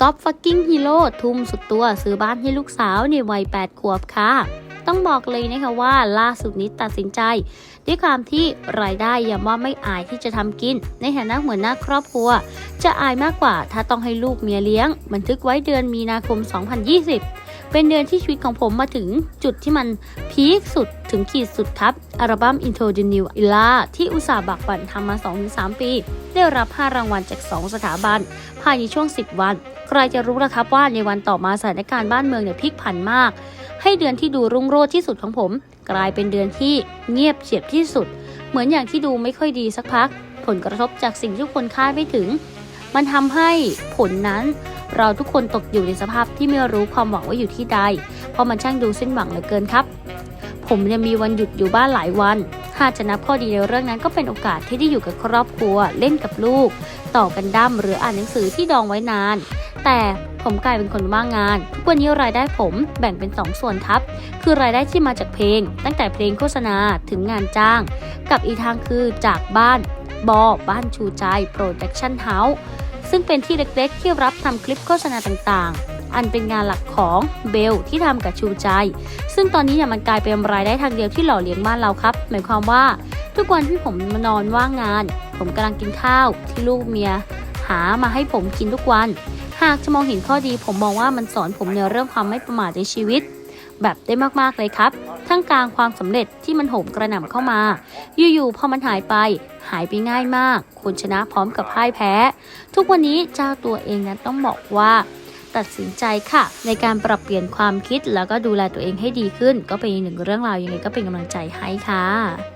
ก๊อฟฟักกิ้งฮีโร่ทุ่มสุดตัวซื้อบ้านให้ลูกสาวในวัย 8 ขวบค่ะ ต้องบอกเลยนะคะว่าล่าสุดนี้ตัดสินใจ ด้วยความที่รายได้ย้ำว่าไม่อายที่จะทำกิน ในฐานะหัวหน้าครอบครัว จะอายมากกว่าถ้าต้องให้ลูกเมียเลี้ยง บันทึกไว้เดือนมีนาคม 2020เป็นเดือนที่ชีวิตของผมมาถึงจุดที่มันพีคสุดถึงขีดสุดครับ อัลบั้ม Into the New Era ที่อุตสาห์บักบั่นทำมา 2-3 ปี ได้รับ 5 รางวัลจาก 2 สถาบัน ภายในช่วง 10 วัน รจะรู้ล่ะครับว่าในวันต่อมาสถานการณ์บ้านเมืองเนี่ยพลิกผันมาก ให้เดือนที่ดูรุ่งโรจน์ที่สุดของผม กลายเป็นเดือนที่เงียบเฉียบที่สุด เหมือนอย่างที่ดูไม่ค่อยดีสักพัก ผลกระทบจากสิ่งที่คนคาดไม่ถึง มันทำให้ผลนั้นเราทุกคนตกอยู่ในสภาพที่ไม่รู้ความหวังว่าอยู่ที่ใด เพราะมันช่างดูสิ้นหวังเหลือเกินครับ ผมเนี่ยมีวันหยุดอยู่บ้านหลายวัน หากจะนับข้อดีในเรื่องนั้นก็เป็นโอกาสที่ได้อยู่กับครอบครัว เล่นกับลูก ต่อกันดั้มหรืออ่านหนังสือที่ดองไว้นาน แต่ผมกลายเป็นคนว่างงาน ทุกวันนี้รายได้ผมแบ่งเป็น 2 ส่วนครับ คือรายได้ที่มาจากเพลง ตั้งแต่เพลงโฆษณาถึงงานจ้าง กับอีกทางคือจากบ้านบอบ้านชูใจโปรดักชั่นเฮาส์ซึ่งเป็นที่เล็กๆ ที่รับทำคลิปโฆษณาต่างๆ อันเป็นงานหลักของเบลที่ทำกับชูใจ ซึ่งตอนนี้เนี่ยมันกลายเป็นรายได้ทางเดียวที่หล่อเลี้ยงบ้านเราครับ หมายความว่าทุกวันที่ผมมานอนว่างงาน ผมกำลังกินข้าวที่ลูกเมีย หามาให้ผมกินทุกวันากจะมองเห็นข้อดีผมมองว่ามันสอนผมในเรื่องความไม่ประมาทในชีวิต แบบได้มากๆเลยครับ ทั้งกลางความสำเร็จที่มันโหมกระหน่ำเข้ามา อยู่ๆพอมันหายไป หายไปง่ายมากคนชนะพร้อมกับพ่ายแพ้ ทุกวันนี้เจ้าตัวเองนั้นต้องบอกว่าตัดสินใจค่ะ ในการปรับเปลี่ยนความคิดแล้วก็ดูแลตัวเองให้ดีขึ้น ก็เป็นหนึ่งเรื่องราวยังไงก็เป็นกำลังใจให้ค่ะ